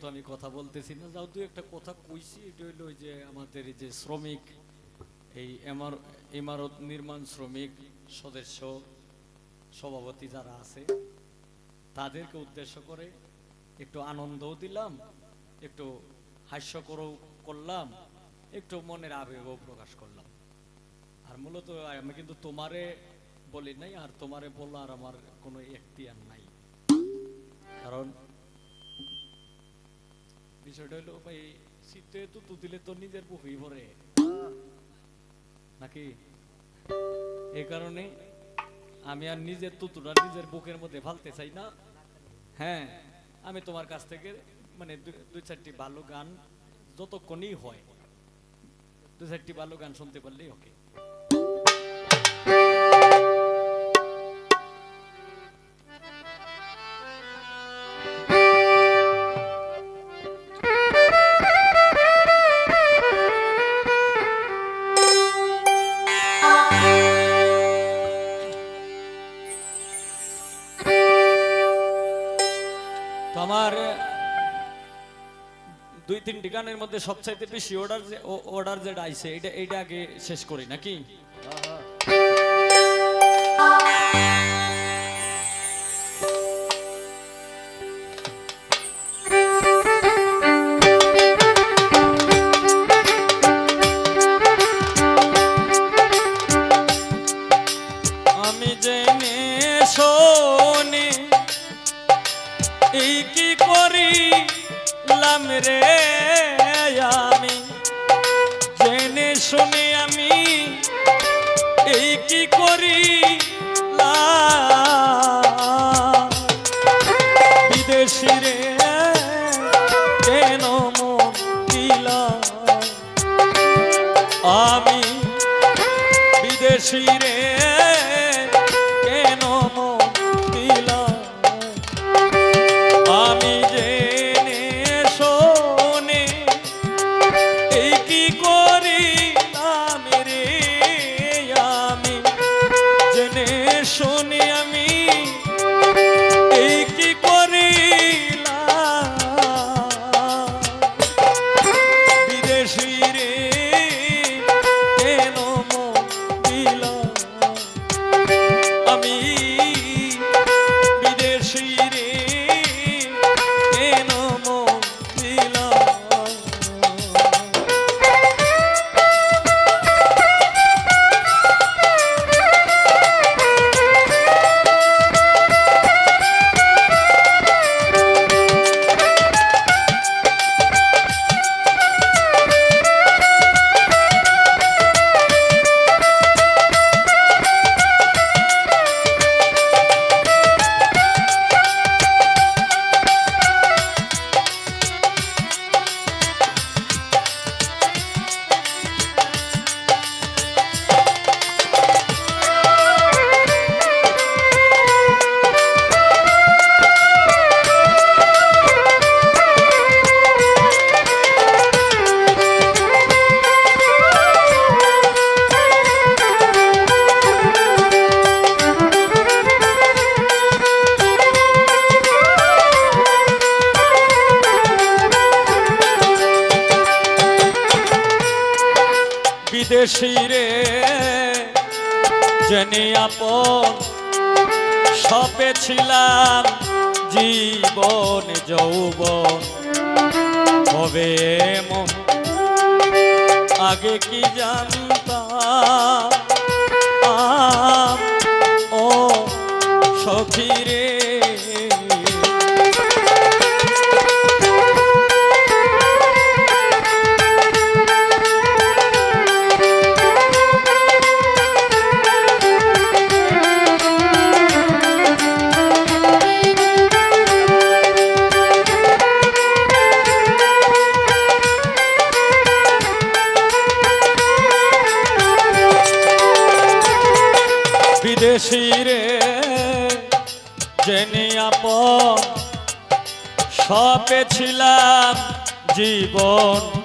কিন্তু আমি কথা বলতেছি না। যাও, দুই একটা কথা কইছি। এটা হইল যে আমাদের যে শ্রমিক, এই ইমারত নির্মাণ শ্রমিক সদস্য সভাপতি যারা আছে, তাদেরকে উদ্দেশ্য করে একটু আনন্দও দিলাম, একটু হাস্যকরও করলাম, একটু মনের আবেগও প্রকাশ করলাম। আর মূলত আমি কিন্তু তোমারে বলি নাই, আর তোমারে বলার আমার কোনো এখতিয়ার নাই। কারণ বিষয়টা হলো, ভাই, শীতে তো তু দিলে তো নিজের বুকই ভরে। নাকি? এই কারণে আমি আর নিজের তুতুটা নিজের বুকের মধ্যে ফালতে চাই না। হ্যাঁ আমি তোমার কাছ থেকে মানে দুই চারটি ভালো গান যতক্ষণই হয়, দু চারটি ভালো গান শুনতে পারলেই ওকে। গানের মধ্যে সবচাইতে বেশি অর্ডার যে অর্ডার যেটা আইছে এটা এটা আগে শেষ করি নাকি? কি বিদেশি রে। জেনে আপন, সবে ছিলাম জীবন যৌবন। হবে আগে কি জানতাম? ও সখী রে। জীবন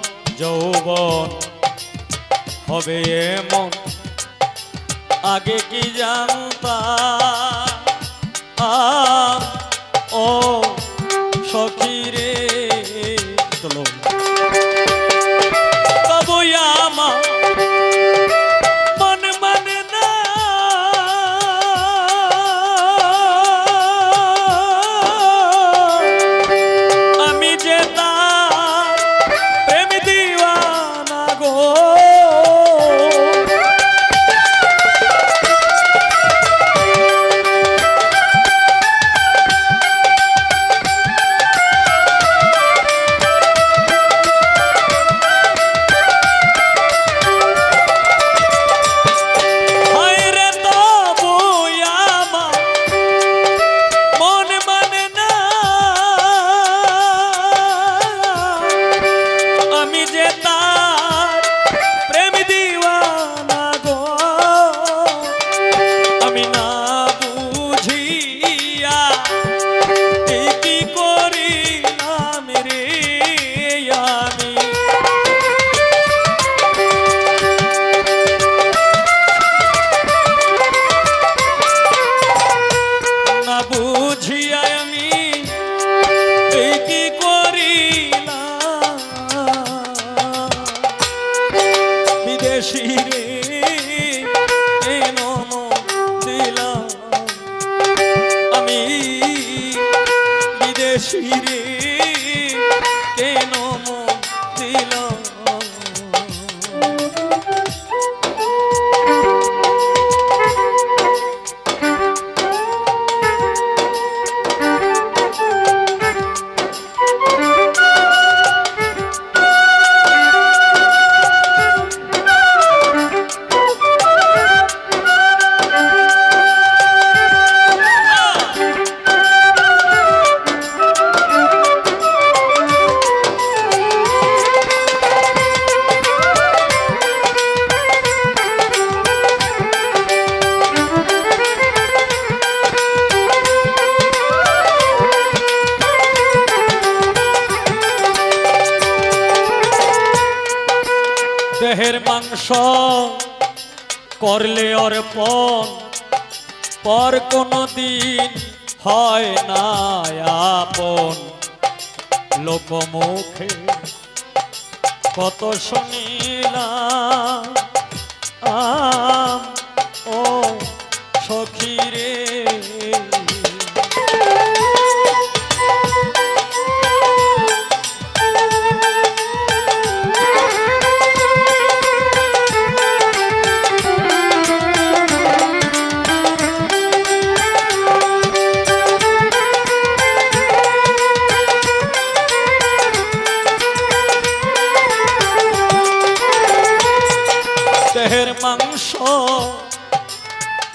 me মাংস করলে অর্পণ পর কোনো দিন হয় না আপন। লোকমুখে কত শুনিলাম মাংস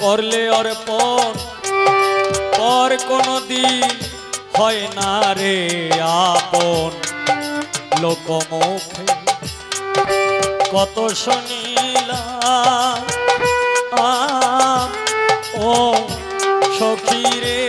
করলে অর্পণ পর কোনো দিন হয় না রে আপন। লোকমুখে কত শুনিলাম, আম ও সখী রে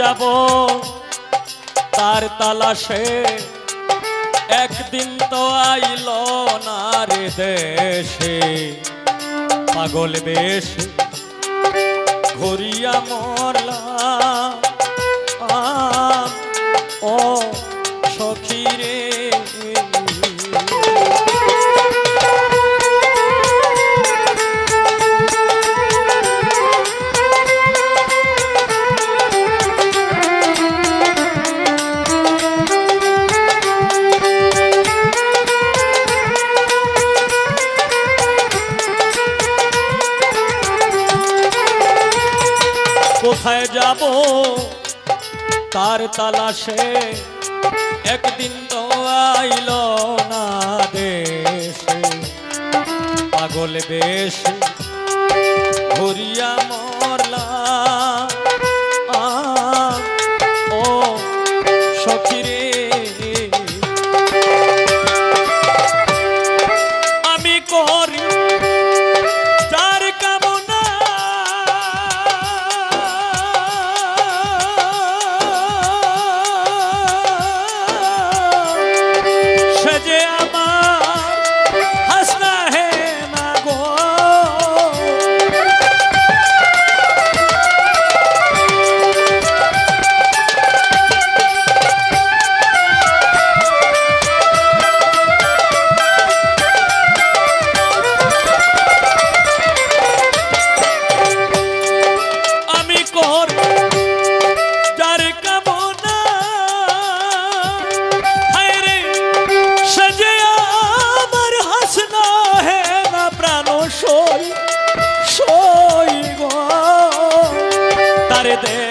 যাব। তার তালাশে একদিন তো আইল না রে দেশে। পাগল বেশ ঘুরিয়া মরলা ও সখী কোথায় যাব? তার তালাশে একদিন তো আইল না দেশে। পাগল বেশ ঘুরিয়া মন ধারে দে